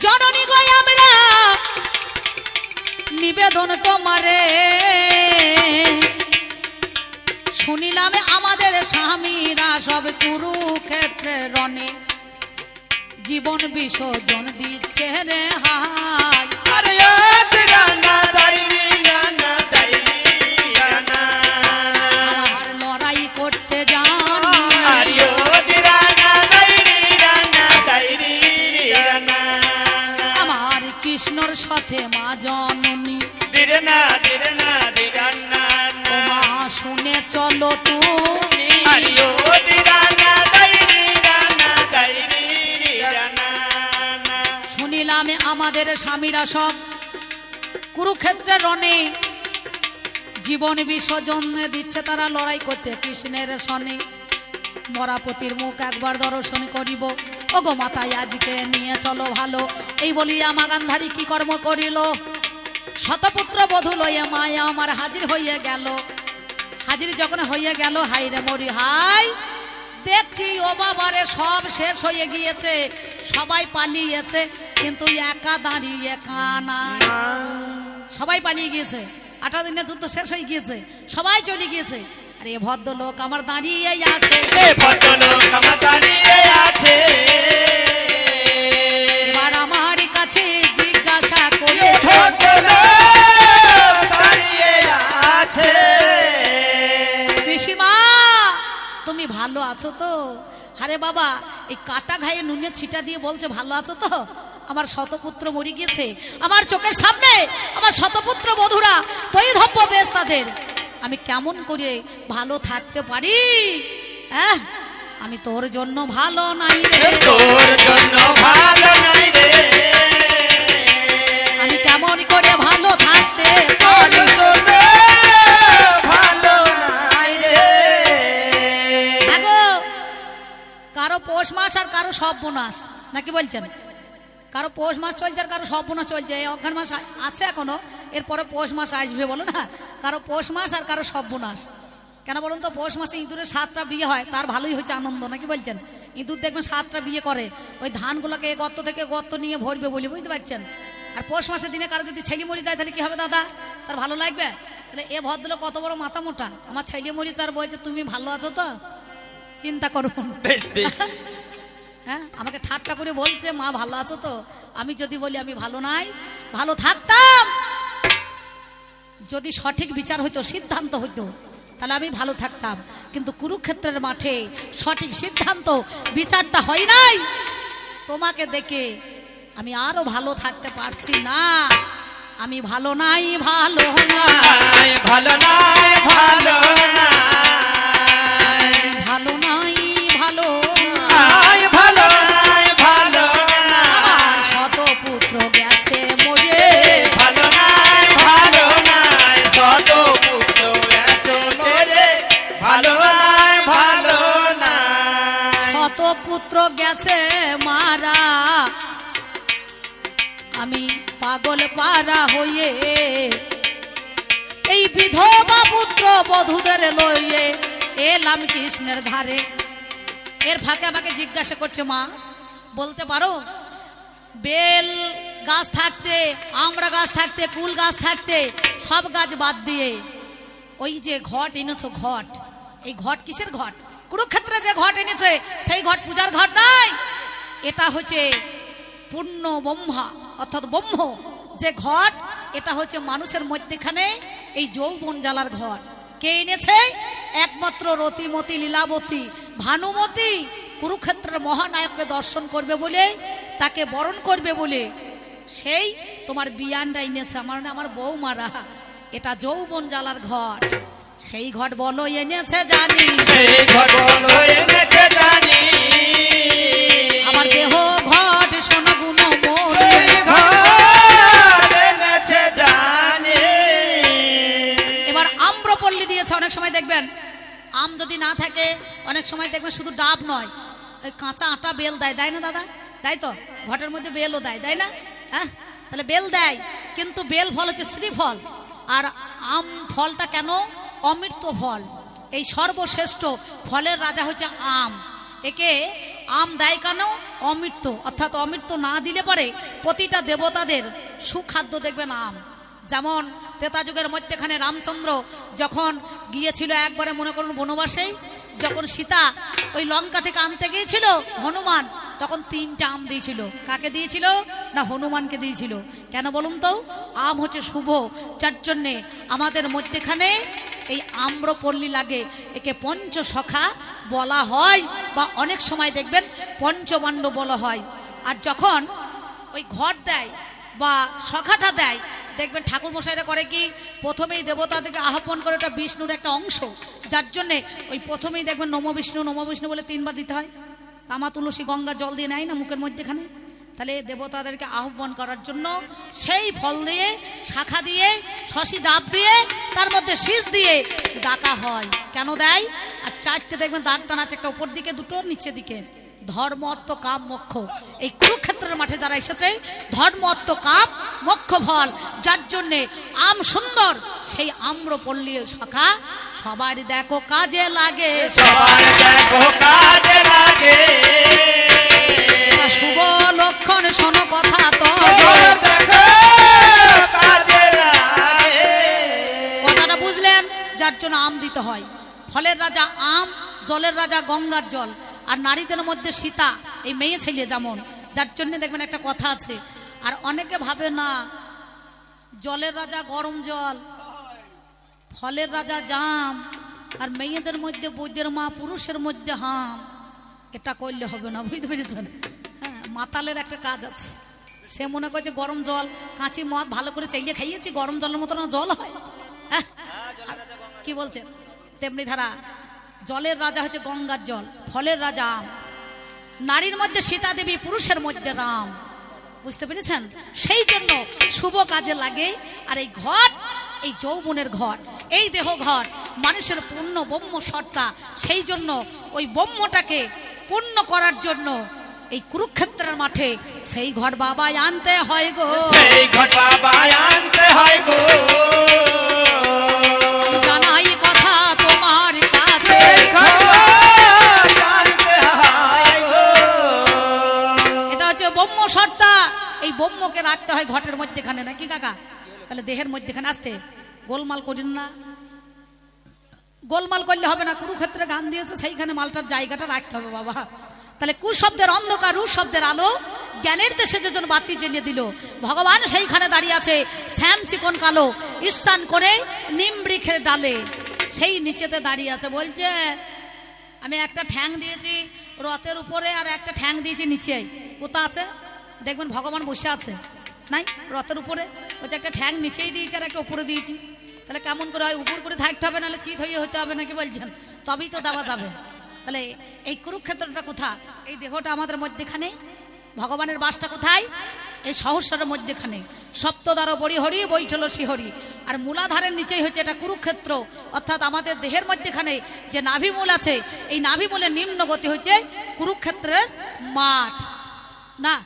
জননী গো আমরা, নিবেদন তোমারে। শুনিলাম আমাদের স্বামীরা সব কুরুক্ষেত্রে রণে। জীবন বিসর্জন দিচ্ছে রে হায়। আরে সাথে মা জননী। দিরনা দিরনা দিরানা ও মা শুনে চলো তুমি। আরে ও তিরানা দাইরি রানা দাইরি রানা শুনিলাম আমাদের স্বামীরা সব কুরুক্ষেত্রের রণে জীবন বিসর্জন দিচ্ছে তারা লড়াই করতে কৃষ্ণের সনে। মরাপতির মুখ একবার দর্শন করিব। ওগো মাতাই আজকে নিয়ে চলো ভালো। এই বলিয়া মাগান্ধারী কি কর্ম করিল? শতপুত্র বধূ লইয়া মায়া আমার হাজির হইয়া গেল। হাজির যখন হইয়া গেল হাই রে মরি হাই দেখছি ও বাবারে সব শেষ হয়ে গিয়েছে, সবাই পালিয়েছে, কিন্তু একা দাঁড়িয়ে কানা। সবাই পালিয়ে গিয়েছে, আঠারো দিনের যুদ্ধ শেষ হয়ে গিয়েছে, সবাই চলে গিয়েছে। আরে ভদ্রলোক আমার দাঁড়িয়ে আছে। ভদ্রলোক আমার দাঁড়িয়ে আছে। এবার আমার কাছে জিজ্ঞাসা করে দাঁড়িয়ে আছে। পিসিমা তুমি ভালো আছো তো? আরে বাবা এই কাটা ঘায়ে নুনে ছিটা দিয়ে বলছে ভালো আছো তো? আমার শতপুত্র মরে গিয়েছে। আমার চোখের সামনে আমার শতপুত্র বধুরা বৈধব্য বেশ তাদের। আমি কেমন করে ভালো থাকতে পারি? হ্যাঁ আমি তোর জন্য ভালো নাই রে। তোর জন্য ভালো নাই রে। আমি কেমন করে ভালো থাকতে পারি? ভালো নাই রে। কারও পৌষ মাস আর কারও সর্বনাশ নাকি বলছেন? কারও পৌষ মাস চলছে আর কারও সর্বনাশ চলছে অজ্ঞান মাস আছে এখনও এরপরে পৌষ মাস আসবে বলো না। কারও পৌষ মাস আর কারও সর্বনাশ। কেন বলুন তো পৌষ মাসে ইঁদুরের সাতটা বিয়ে হয় তার ভালোই হয়েছে আনন্দ নাকি বলছেন? ইঁদুর দেখবেন সাতটা বিয়ে করে ওই ধানগুলোকে গর্ত থেকে গর্ত নিয়ে ভরবে বলি বুঝতে পারছেন? আর পৌষ মাসের দিনে কারও যদি ছেলে মরে যায় তাহলে কি হবে দাদা? তার ভালো লাগবে? তাহলে এ ভদ্রলোক কত বড় মাথা মোটা। আমার ছেলে মরিচ আর বলছে তুমি ভালো আছো তো? চিন্তা করুন। হ্যাঁ আমাকে ঠাট্টা করে বলছে মা ভালো আছো তো? আমি যদি বলি আমি ভালো নাই ভালো থাকতাম। যদি সঠিক বিচার হইতো সিদ্ধান্ত হইতো তাহলে আমি ভালো থাকতাম। কিন্তু কুরুক্ষেত্রের মাঠে সঠিক সিদ্ধান্ত বিচারটা হয় নাই। তোমাকে দেখে আমি আরও ভালো থাকতে পারছি না। আমি ভালো নাই ভালো নাই। ভালো নাই ভালো নাই। ভালো নাই ভালো পুত্র গেছে মারা। আমি পাগল পারা হয়ে এই বিধবা পুত্র বধূদের লইয়ে এলাম কৃষ্ণের ধারে। এর ফাঁকে আমাকে জিজ্ঞাসা করছে, মা, বলতে পারো? বেল গাছ থাকতে, আমরা গাছ থাকতে, কুল গাছ থাকতে, সব গাছ বাদ দিয়ে ওই যে ঘট এনেছো ঘট, এই ঘট কিসের ঘট? কুরুক্ষেত্রে যে ঘট এনেছে, সেই ঘট পূজার ঘট নাই এটা হচ্ছে পূর্ণ ব্রহ্মা, অর্থাৎ ব্রহ্ম। যে ঘট, এটা হচ্ছে মানুষের মধ্যেখানে এই যৌবন জ্বালার ঘর কে এনেছে? একমাত্র রতিমতি, লীলাবতী। ভানুমতি কুরুক্ষেত্রের মহানায়ককে দর্শন করবে বলে, তাকে বরণ করবে বলে। সেই তোমার বিয়ানটা এনেছে, আমার আমার বৌমারা। এটা যৌবন জ্বালার ঘট। সেই ঘট বলো এনেছে জানি। সেই ঘট বলো এনেছে জানি। আমার দেহ ঘট শোনো গুণ এনেছে জানি। এবার আম্রপল্লী দিয়েছে অনেক সময় দেখবেন। আম যদি না থাকে অনেক সময় দেখবেন শুধু ডাব নয় ওই কাঁচা আটা বেল দেয় দেয় না দাদা? দেয় তো? ঘটের মধ্যে বেলও দেয় দেয় না? হ্যাঁ? তাহলে বেল দেয় কিন্তু বেল ফল হচ্ছে শ্রীফল। আর আম ফলটা কেন? অমৃত ফল। এই সর্বশ্রেষ্ঠ ফলের রাজা হচ্ছে আম। একে আম দেয় কেন? অমৃত। অর্থাৎ অমৃত না দিলে পরে প্রতিটা দেবতাদের সুখাদ্য দেখবেন আম। যেমন যুগের মধ্যেখানে রামচন্দ্র যখন গিয়েছিল একবারে মনে করুন বনবাসেই যখন সীতা ওই লঙ্কা থেকে আনতে গিয়েছিল হনুমান, তখন তিনটা আম দিয়েছিল। কাকে দিয়েছিল? না, হনুমানকে দিয়েছিল। কেন বলুন তো? আম হচ্ছে শুভ। যার জন্যে আমাদের মধ্যেখানে এই আম্রপল্লী লাগে। একে পঞ্চসখা বলা হয়, বা অনেক সময় দেখবেন পঞ্চমাণ্ড বলা হয়। আর যখন ওই ঘর দেয় বা সখাটা দেয়, দেখবেন ঠাকুর মশাইরা করে কি, প্রথমেই দেবতাদেরকে আহ্বান করে ওটা বিষ্ণুর একটা অংশ। যার জন্যে ওই প্রথমেই দেখবেন নম বিষ্ণু নম বিষ্ণু বলে তিনবার দিতে হয়। তামা তুলসী গঙ্গা জল দিয়ে নেয় না মুখের মধ্যেখানে? তাহলে দেবতাদেরকে আহ্বান করার জন্য সেই ফল দিয়ে, শাখা দিয়ে, শশী ডাব দিয়ে, তার মধ্যে শীষ দিয়ে ডাকা হয়। কেন দেয়? আর চারটে দেখবেন দাগ টান আছে, একটা উপর দিকে, দুটো নিচে দিকে। ধর্ম, অর্থ, কাম, মোক্ষ। এই কুরুক্ষেত্রের মাঠে যারা এসেছে, ধর্ম, অর্থ, কাম, মোক্ষ, ফল, যার জন্যে আম সুন্দর, সেই আম্র পল্লী সখা সবার দেখো কাজে লাগে। সবার দেখো কাজে লাগে। শুভ লক্ষণ শোনো কথা তো। কথাটা বুঝলেন? যার জন্য আম দিতে হয়। ফলের রাজা আম জলের রাজা গঙ্গার জল আর নারীদের মধ্যে সীতা এই মেয়ে ছেলে যেমন। যার জন্য দেখবেন একটা কথা আছে। আর অনেকে ভাবে না জলের রাজা গরম জল ফলের রাজা জাম আর মেয়েদের মধ্যে বৈদ্যের মা পুরুষের মধ্যে হাম। এটা করলে হবে না বুঝতে পেরেছেন? মাতালের একটা কাজ আছে। সে মনে করছে গরম জল, কাঁচি মদ ভালো করে চাইলে খাইয়েছি, গরম জলের মতো না জল হয়। হ্যাঁ? কি বলছেন তেমনি ধারা, জলের রাজা হচ্ছে গঙ্গার জল, ফলের রাজা আম। নারীর মধ্যে সীতা দেবী, পুরুষের মধ্যে রাম। বুঝতে পেরেছেন? সেই জন্য শুভ কাজে লাগে, আর এই ঘট, এই যৌবনের ঘট, এই দেহ ঘট, মানুষের পূর্ণ ব্রহ্ম সত্তা, সেই জন্য ওই ব্রহ্মটাকে পূর্ণ করার জন্য এই কুরুক্ষেত্রের মাঠে সেই ঘর বাবা আনতে হয় গো। সেই ঘট বাবা আনতে হয় গো। জানাই কথা তোমার কাছে। এটা হচ্ছে ব্রহ্ম সত্তা এই ব্রহ্মকে রাখতে হয় ঘটের মধ্যেখানে নাকি কাকা? তাহলে দেহের মধ্যেখানে আসতে গোলমাল করিন না। গোলমাল করলে হবে না। কুরুক্ষেত্রে গান দিয়েছে সেইখানে মালটার জায়গাটা রাখতে হবে বাবা। তাহলে কুশব্দের অন্ধকার শব্দের আলো জ্ঞানের দেশে যে জন্য বাতি জ্বলিয়ে দিল। ভগবান সেইখানে দাঁড়িয়ে আছে, শ্যাম চিকন কালো ঈশান করে নিম বৃক্ষের ডালে। সেই নিচেতে দাঁড়িয়ে আছে, বলছে, আমি একটা ঠ্যাং দিয়েছি, রথের উপরে আর একটা ঠ্যাং দিয়েছি নিচে। কোথা আছে? দেখবেন ভগবান বসে আছে। নাই, রথের উপরে। বলছে, একটা ঠ্যাং নিচেই দিয়েছি আর একটা উপরে দিয়েছি। তাহলে কেমন করে হয়? উপর করে থাকতে হবে, নাহলে চিত হয়ে হতে হবে নাকি বলছেন? তবেই তো দেওয়া যাবে। তাহলে এই কুরুক্ষেত্রটা কোথা এই দেহটা আমাদের মধ্যেখানে? ভগবানের বাসটা কোথায়? এই সহস্রের মধ্যেখানে। সপ্তদ্বার পরিহরি বৈঠল শিহরি। আর মূলাধারের নিচেই হচ্ছে এটা কুরুক্ষেত্র। অর্থাৎ আমাদের দেহের মধ্যেখানে যে নাভিমূল আছে, এই নাভিমূলের নিম্ন গতি হচ্ছে কুরুক্ষেত্রের মাঠ। না?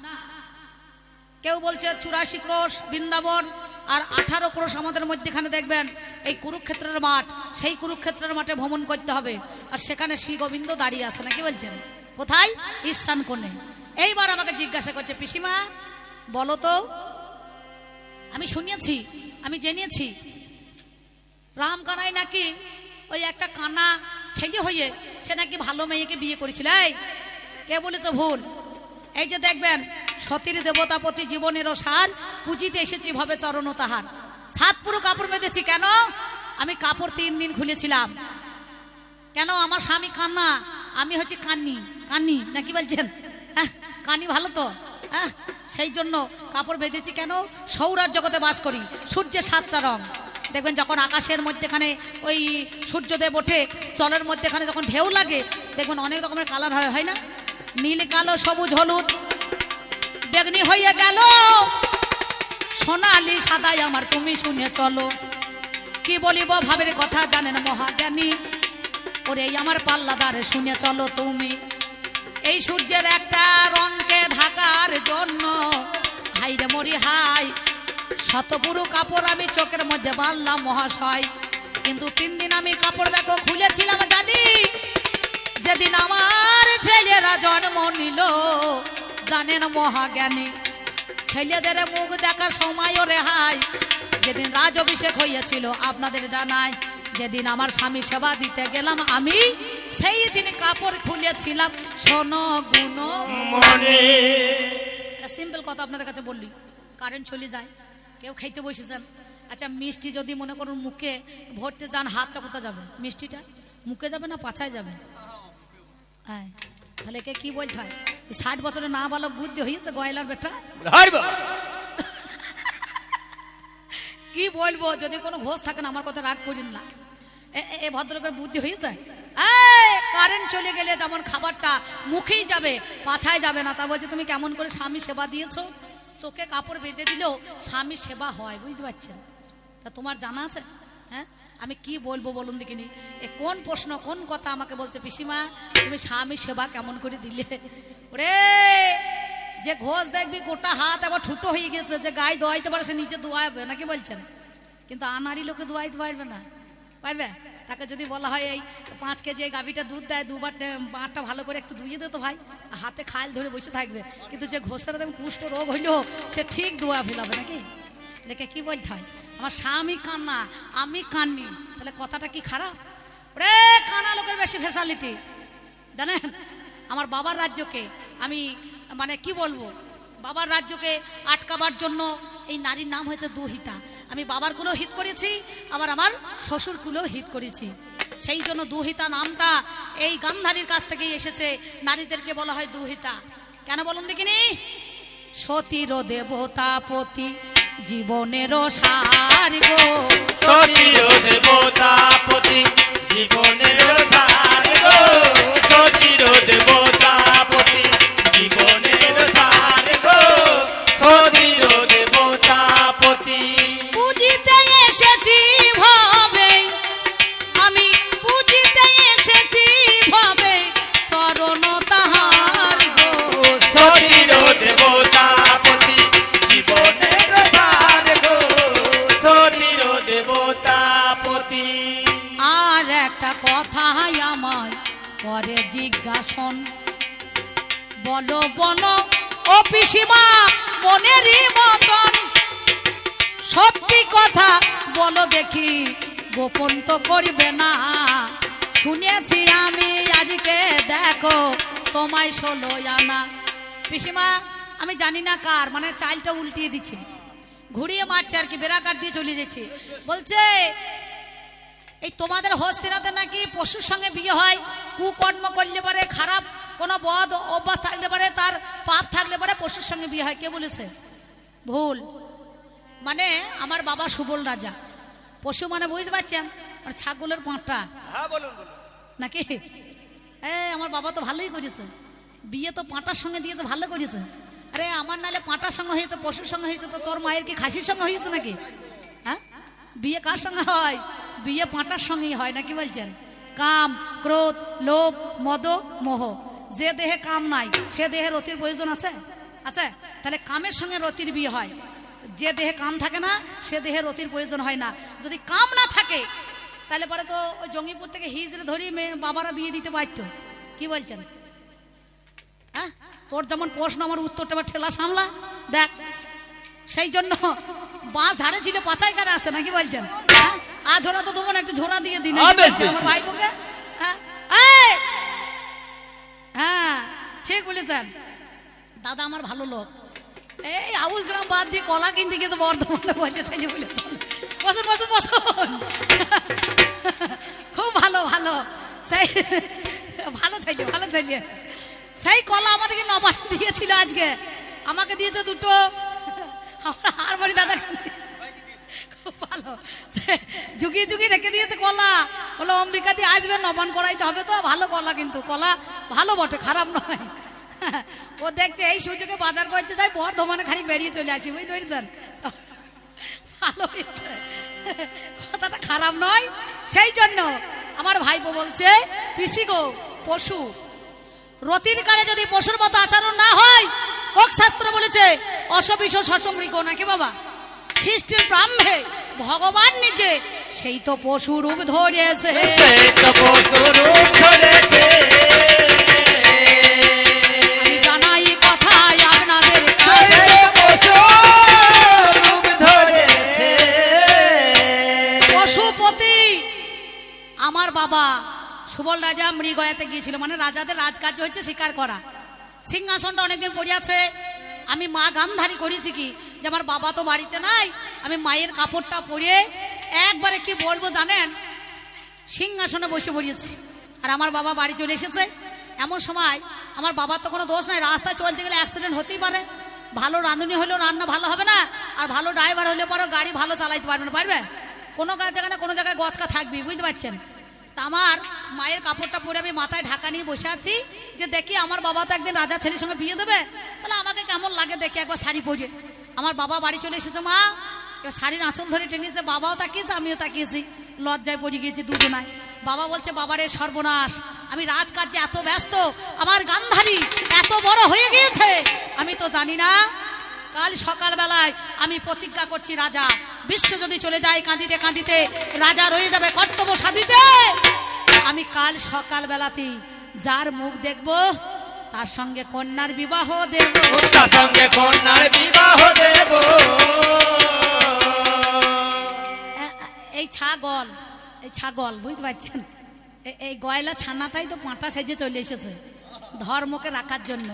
কেউ বলছে চুরাশি ক্রোশ বৃন্দাবন আর আঠারো ক্রোশ আমাদের মধ্যেখানে দেখবেন। এই কুরুক্ষেত্রের মাঠ, সেই কুরুক্ষেত্রের মাঠে ভ্রমণ করতে হবে। আর সেখানে শ্রী গোবিন্দ দাঁড়িয়ে আছে নাকি বলছেন? কোথায়? ঈশান কোণে। এইবার আমাকে জিজ্ঞাসা করছে, পিসিমা, বলো তো, আমি শুনিয়েছি, আমি জেনেছি। রাম কানাই নাকি ওই একটা কানা ছেলে হয়ে সে নাকি ভালো মেয়েকে বিয়ে করেছিল। এই, কে বলেছ ভুল? এই যে দেখবেন, সতীর দেবতাপতি জীবনেরও সার পুঁজিতে এসেছি, ভাবে চরণ তাহার। সাত পুরো কাপড় বেঁধেছি কেন? আমি কাপড় তিন দিন খুলেছিলাম। কেন? আমার স্বামী কান্না। আমি হচ্ছে কান্নি। কান্নি নাকি বলছেন? হ্যাঁ, কানি ভালো তো। হ্যাঁ সেই জন্য কাপড় বেঁধেছি কেন? সৌরার জগতে বাস করি। সূর্যের সাতটা রং। দেখবেন যখন আকাশের মধ্যেখানে ওই সূর্যদেব ওঠে জলের মধ্যেখানে যখন ঢেউ লাগে দেখবেন অনেক রকমের কালার হয় হয় না? নীল কালো সবুজ হলুদ। বেগনি হয়ে গেল। সোনালি সাদাই আমার, তুমি শুনে চলো। কি বলিব ভাবের কথা জানেন মহাজ্ঞানী? ওরে আমার পাল্লাদার, শুনে চলো তুমি। এই সূর্যের একটা রঙকে ঢাকার জন্য, হাই রে মরি হাই শতপুরু কাপড় আমি চোখের মধ্যে বাঁধলাম মহাশয়। কিন্তু তিন দিন আমি কাপড় দেখো খুলেছিলাম, জানি? যেদিন আমার ছেলেরা জন্ম নিল, জানেন মহাজ্ঞানী? ছেলেদের মুখ দেখার সময়ও রেহাই। যেদিন রাজ অভিষেক হইয়াছিল আপনাদের জানাই যেদিন আমার স্বামী সেবা দিতে গেলাম আমি সেই দিন কাপড় খুলেছিলাম শোনো গুনো। মনে। সিম্পল কথা আপনাদের কাছে বললি কারেন্ট চলে যায় কেউ খাইতে বসেছেন আচ্ছা মিষ্টি যদি মনে করুন মুখে ভরতে যান হাতটা কোথায় যাবে? মিষ্টিটা মুখে যাবে না পাছায় যাবে? হ্যাঁ তাহলে কে কি বলতে হয়? ষাট বছরে না ভালো বুদ্ধি হয়েছে গয়লার বেটা? কি বলব যদি কোনো ঘোষ থাকে না আমার কথা রাগ করিন না। এ ভদ্রলোকের বুদ্ধি হয়ে যায় কারেন্ট চলে গেলে যেমন খাবারটা মুখেই যাবে পাছায় যাবে না। তা বলছে তুমি কেমন করে স্বামী সেবা দিয়েছ? চোখে কাপড় বেঁধে দিলেও স্বামী সেবা হয় বুঝতে পারছেন? তা তোমার জানা আছে? হ্যাঁ? আমি কি বলব বলুন দেখিনি? এ কোন প্রশ্ন, কোন কথা আমাকে বলছে, পিসিমা? তুমি স্বামী সেবা কেমন করে দিলে? ওরে, যে ঘোষ দেখবি গোটা হাত আবার ঠুটো হয়ে গেছে, যে গায়ে দোয়াইতে পারে সে নিচে দোয়াবে, নাকি বলছেন? কিন্তু আনারি লোকে দোয়াইতে পারবে না। পারবে? তাকে যদি বলা হয়, এই পাঁচ কেজি এই গাভিটা দুধ দেয়, দুবার বাঁটটা ভালো করে একটু ধুয়ে দে তো ভাই। হাতে খাল ধরে বসে থাকবে। কিন্তু যে ঘোষের দেখুন কুষ্ঠ রোগ হইলেও সে ঠিক দোয়া ফেলাবে নাকি? দেখে কি বলতে হয়? আমার স্বামী কান্না, আমি কান্নি। তাহলে কথাটা কি খারাপ? রে কানা লোকের বেশি ফেসালিটি জানেন, আমার বাবার রাজ্যকে আমি মানে কি বলব? বাবার রাজ্যকে আটকাবার জন্য এই নারীর নাম হয়েছে দুহিতা। আমি বাবার কুলেও হিত করেছি, আবার আমার শ্বশুর কুলেও হিত করেছি। সেই জন্য দুহিতা নামটা এই গান্ধারীর কাছ থেকেই এসেছে। নারীদেরকে বলা হয় দুহিতা। কেন বলুন দেখিনি? সতীর দেবতা পতি জীবনেরও সার গো। সতীয় দেবতাপতি জীবনের সার গো। সতীয় দেবতাপতি জীবনের সার গো। সতীয় দেবতাপতি বুঝিতে এসেছি জিজ্ঞাসন বলো বলো, ও পিসিমা, মনেরই মতন। সত্যি কথা বলো দেখি, গোপন তো করবে না। শুনেছি আমি, আজকে দেখো, তোমায় ষোলো আনা। পিসিমা, আমি জানি না কার মানে চালটা উল্টিয়ে দিচ্ছে। ঘুরিয়ে মারছে আর কি বেড়াকার দিয়ে চলে যাচ্ছে। বলছে, এই তোমাদের হস্তিনাতে নাকি পশুর সঙ্গে বিয়ে হয়? কুকর্ম করলে পারে খারাপ কোনো বদ অভ্যাস থাকলে পারে তার পাপ থাকলে পারে পশুর সঙ্গে বিয়ে হয়। কে বলেছে? ভুল। মানে আমার বাবা সুবল রাজা। পশু মানে বুঝতে পারছেন? আর ছাগলের পাঁটটা হ্যাঁ নাকি? এই আমার বাবা তো ভালোই করেছে। বিয়ে তো পাঁটার সঙ্গে দিয়েছে ভালো করেছে। আরে আমার নালে পাঁটার সঙ্গে হয়েছে পশুর সঙ্গে হয়েছে তো তোর মায়ের কি খাসির সঙ্গে হয়েছে নাকি? হ্যাঁ? বিয়ে কার সঙ্গে হয়? বিয়ে পাঁটার সঙ্গেই হয় নাকি বলছেন? কাম, ক্রোধ, লোভ, মদ, মোহ। যে দেহে কাম নাই, সে দেহে রতির প্রয়োজন আছে? আছে? তাহলে কামের সঙ্গে রতির বিয়ে হয়। যে দেহে কাম থাকে না, সে দেহে রতির প্রয়োজন হয় না। যদি কাম না থাকে, তাহলে পরে তো ওই জঙ্গিপুর থেকে হিজড়ে ধরি মেয়ে বাবারা বিয়ে দিতে পারত কি বলছেন? হ্যাঁ? তোর যেমন প্রশ্ন, আমার উত্তরটা আবার ঠেলা সামলা। দেখ, সেই জন্য বাঁশ ঝাড়ে ছিল পাচাই কারে আসে নাকি বলছেন? হ্যাঁ? আ ঝোড়া তো দেবো না একটু ঝোড়া দিয়ে দিন আমার ভাইপোকে? হ্যাঁ। হ্যাঁ ঠিক বলেছেন। দাদা আমার ভালো লোক। এই আউস গ্রাম বাদ দিয়ে কলা কিনতে গেছে বর্ধমানে বলছে ছেলে বলে বসুন বসুন বসুন। খুব ভালো ভালো। সেই ভালো ছেলে ভালো ছেলে। সেই কলা আমাদেরকে নবার দিয়েছিল আজকে। আমাকে দিয়েছে দুটো। আমার আর বাড়ি দাদা খুব ভালো। ঝুঁকিয়ে ঝুঁকিয়ে রেখে দিয়েছে কলা। বলো অম্বিকা দিয়ে আসবে, নবান করাইতে হবে তো, ভালো কলা কিন্তু। কলা ভালো বটে, খারাপ নয়। ও দেখছে, এই সুযোগে বাজার করতে যাই, বর্ধমানে খালি বেরিয়ে চলে আসি, বুঝতে পেরেছেন? ভালো কথাটা খারাপ নয়। সেই জন্য আমার ভাইপো বলছে, পিসি গো, পশু, রতির কালে যদি পশুর মতো আচরণ না হয় কক শাস্ত্র বলেছে, অসবিষ সসমৃগ নাকি বাবা? সৃষ্টির ব্রাহ্মে ভগবান নিজে সেই তো পশু রূপ ধরেছে। জানাই কথা পশুপতি আমার বাবা সুবল রাজা মৃগয়াতে গিয়েছিল মানে রাজাদের রাজকার্য হচ্ছে শিকার করা। সিংহাসনটা অনেকদিন পড়িয়াছে। আমি মা গান্ধারী করেছি কি? যে আমার বাবা তো বাড়িতে নাই, আমি মায়ের কাপড়টা পরে একবারে কি বলব জানেন? সিংহাসনে বসে পড়িয়েছি আর আমার বাবা বাড়ি চলে এসেছে। এমন সময় আমার বাবার তো কোনো দোষ নাই, রাস্তায় চলতে গেলে অ্যাক্সিডেন্ট হতেই পারে। ভালো রাঁধুনি হলেও রান্না ভালো হবে না, আর ভালো ড্রাইভার হলে পরেও গাড়ি ভালো চালাইতে পারবে না, পারবে? কোনো কাজ জায়গায় না কোনো জায়গায় গছকা থাকবি, বুঝতে পারছেন? তা আমার মায়ের কাপড়টা পরে আমি মাথায় ঢাকা নিয়ে বসে আছি, যে দেখি আমার বাবা তো একদিন রাজা ছেলের সঙ্গে বিয়ে দেবে, তাহলে আমাকে কেমন লাগে দেখি একবার শাড়ি পরে আমার বাবা বাড়ি চলে এসেছে, মা। এবার শাড়ির আঁচল ধরে টেনেছে বাবাও তাকিয়েছে, আমিও তাকিয়েছি। লজ্জায় পড়ে গিয়েছি দুজনায়। বাবা বলছে, বাবারে, সর্বনাশ। আমি রাজকার্যে এত ব্যস্ত, আমার গান্ধারী এত বড় হয়ে গিয়েছে। আমি তো জানি না, কাল সকালবেলায় আমি প্রতিজ্ঞা করছি রাজা। বিশ্ব যদি চলে যায় কাঁদিতে কাঁদিতে, রাজা রয়ে যাবে কর্তব্য সাধিতে। আমি কাল সকালবেলাতেই যার মুখ দেখব তার সঙ্গে কন্যার বিবাহ দেব। তার সঙ্গে কন্যার বিবাহ দেব। এই ছাগল এই ছাগল বুঝতে পারছেন? এই গয়লা ছানাটাই তো পাঁটা সেজে চলে এসেছে ধর্মকে রাখার জন্য।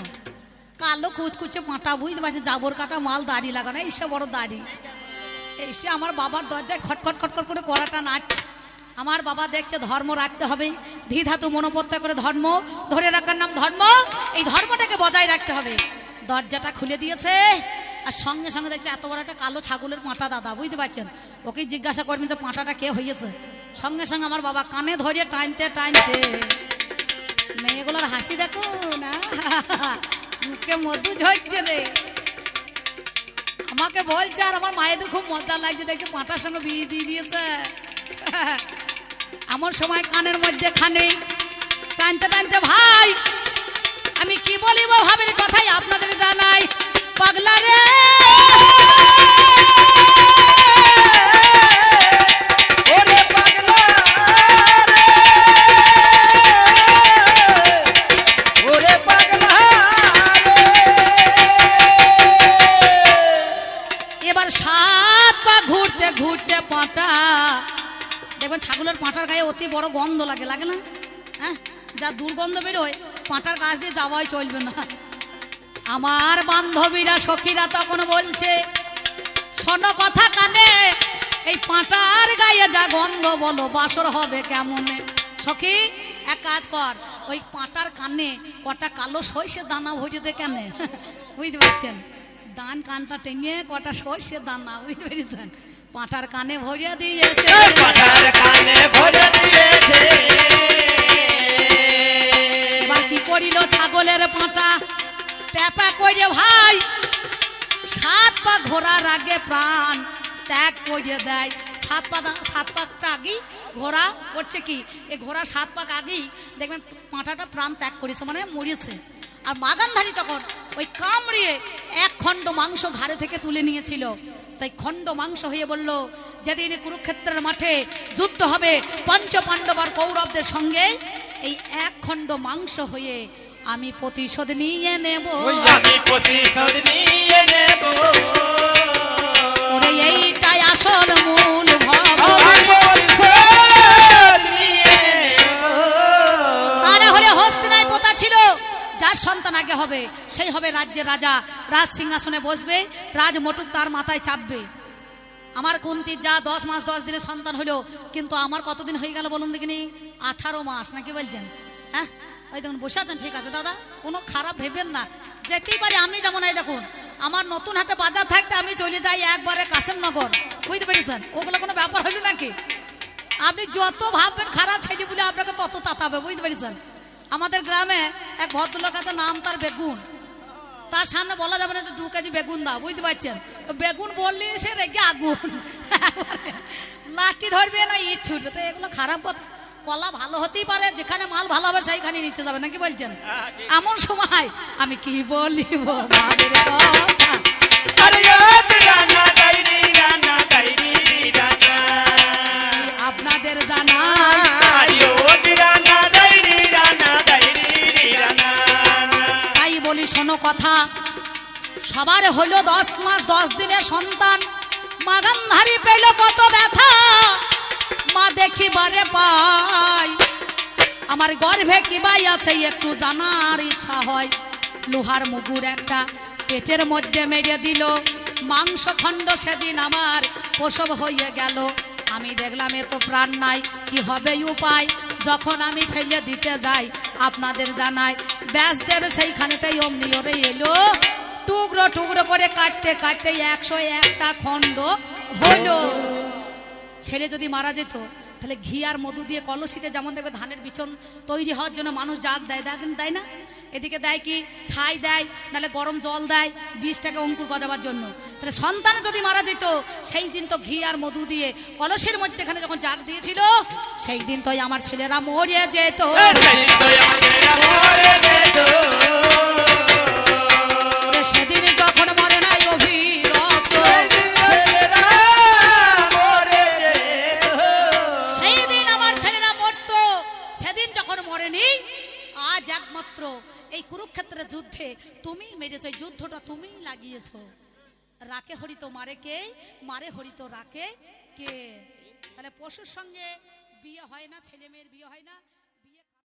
কালো কুচকুচে পাঁটা বুঝতে পারছেন? জাবর কাটা মাল দাড়ি লাগানো এই সে বড় দাড়ি। এসে আমার বাবার দরজায় খটখট খটখট করে কড়াটা নাচছে। আমার বাবা দেখছে ধর্ম রাখতে হবে। ধীধাতু মনোপত্তা করে ধর্ম, ধরে রাখার নাম ধর্ম, এই ধর্মটাকে বজায় রাখতে হবে। দরজাটা খুলে দিয়েছে, আর সঙ্গে সঙ্গে দেখছে এত বড় একটা কালো ছাগলের পাঁটা দাদা, বুঝতে পারছেন? ওকে জিজ্ঞাসা করবেন যে পাঁটাটা কে হয়েছে সঙ্গে সঙ্গে আমার বাবা কানে ধরিয়ে টানতে টানতে, মেয়েগুলোর হাসি দেখো না, মুখে মধু ঝরছে রে। আমাকে বলছে আর আমার মায়েদের খুব মজা লাগছে, দেখছে পাঁটার সঙ্গে বিয়ে দিয়ে দিয়েছে। এমন সময় কানের মধ্যে খানে টানতে টানতে, ভাই, আমি কি বলিব ভাবির কথাই আপনাদের জানাই। পাগলা রে! পাঁটার বড় গন্ধ লাগে লাগে না? হ্যাঁ? যা দুর্গন্ধ বেরোয়, পাঁটার গাছ দিয়ে যাওয়াই চলবে না। আমার বান্ধবীরা, সখীরা তখন বলছে, শোনো কথা কানে, এই পাঁটার গায়ে যা গন্ধ বলো, বাসর হবে কেমনে? সখী, এক কাজ কর, ওই পাঁটার কানে কটা কালো সর্ষে দানা ভরিয়ে দে কেন। বুঝতে পারছেন? ডান কানটা টেঙে কটা সর্ষে দানা, বুঝতে পেরেছেন? পাঁটার কানে ভরিয়ে দিয়েছে। পাটার কানে ভরে দিয়েছে। এবার কি করিল ছাগলের পাঁটা প্যাপা করে ভাই সাত পা ঘোড়ার আগে প্রাণ ত্যাগ করে দেয়। সাত পা সাত পাকটা আগেই ঘোড়া করছে কি? এই ঘোড়া সাত পাক আগেই দেখবেন পাঁটাটা প্রাণ ত্যাগ করেছে মানে মরেছে। আর বাগানধারী তখন ওই কামড়িয়ে এক খণ্ড মাংস ঘাড়ে থেকে তুলে নিয়েছিল। তাই খণ্ড মাংস হয়ে বলল যেদিন কুরুক্ষেত্রের মাঠে যুদ্ধ হবে পঞ্চ পাণ্ডব আর কৌরবদের সঙ্গে এই এক খণ্ড মাংস হয়ে আমি প্রতিশোধ নিয়ে নেব। আমি প্রতিশোধ নিয়ে নেব। এইটাই আসল মূল তাহলে হলে হস্তিনায় পোতা ছিল যার সন্তান আগে হবে সেই হবে রাজ্যের রাজা। রাজ সিংহাসনে বসবে, রাজ মটুক তার মাথায় চাপবে। আমার কুন্তির যা দশ মাস, দশ দিনের সন্তান হলো, কিন্তু আমার কতদিন হয়ে গেল বলুন দেখিনি? আঠারো মাস নাকি বলছেন। হ্যাঁ? ওই দেখুন, বসে আছেন, ঠিক আছে, দাদা। কোনো খারাপ ভেবেন না। যেতেই পারি, আমি যেমন এই দেখুন। আমার নতুন হাটে বাজার থাকতে আমি চলে যাই একবারে কাসেমনগর বুঝতে পেরেছেন? ওগুলো কোনো ব্যাপার হলো নাকি? আপনি যত ভাববেন খারাপ ছেলে বলে আপনাকে তত তাতাবে, বুঝতে পেরেছেন? আমাদের গ্রামে এক ভদ্রলোক আছে, নাম তার বেগুন। তার সামনে বলা যাবে না যে দু কেজি বেগুন দাও বুঝতে পারছেন? বেগুন বললি সে রেগে আগুন। লাঠি ধরবে না ইট ছুটবে। তো এগুলো খারাপ কথা। কলা ভালো হতেই পারে যেখানে মাল ভালো হবে সেইখানে নিতে যাবে নাকি বলছেন? এমন সময় আমি কি বলিব রানা আপনাদের জানা কথা। সবার হলো দশ মাস, দশ দিনের সন্তান। মাগানধারী পেল কত ব্যথা। মা দেখি দেখিবারে পাই আমার গর্ভে কি বাই আছে একটু জানার ইচ্ছা হয়। লোহার মুগুর একটা পেটের মধ্যে মেরে দিল। মাংস খণ্ড সেদিন আমার প্রসব হয়ে গেল। আমি দেখলাম এ তো প্রাণ নাই, কি হবে উপায়? যখন আমি ফেলে দিতে যাই আপনাদের জানাই, ব্যাস দেবে সেইখানেতেই অমনি ওরে এলো। টুকরো টুকরো করে কাটতে কাটতে একশো একটা খণ্ড হলো। ছেলে যদি মারা যেত তাহলে ঘি আর মধু দিয়ে কলসিতে যেমন দেখবে ধানের বিচন তৈরি হওয়ার জন্য মানুষ জাগ দেয় দেখেন দেয় না? এদিকে দেয় কি? ছাই দেয় নাহলে গরম জল দেয় বীজটাকে অঙ্কুর গজাবার জন্য। তাহলে সন্তান যদি মারা যেত সেই দিন তো ঘি আর মধু দিয়ে কলসের মধ্যে এখানে যখন জাগ দিয়েছিল সেই দিন তো আমার ছেলেরা মরে যেত। সেদিন যখন মরে নাই অভিরত কুরুক্ষেত্রের যুদ্ধে তুমি মেরেছ, এই যুদ্ধটা তুমিই লাগিয়েছ। রাকে হরিত মারে কে? মারে হরিত রাকে কে? তাহলে পশুর সঙ্গে বিয়ে হয় না, ছেলে মেয়ের বিয়ে হয় না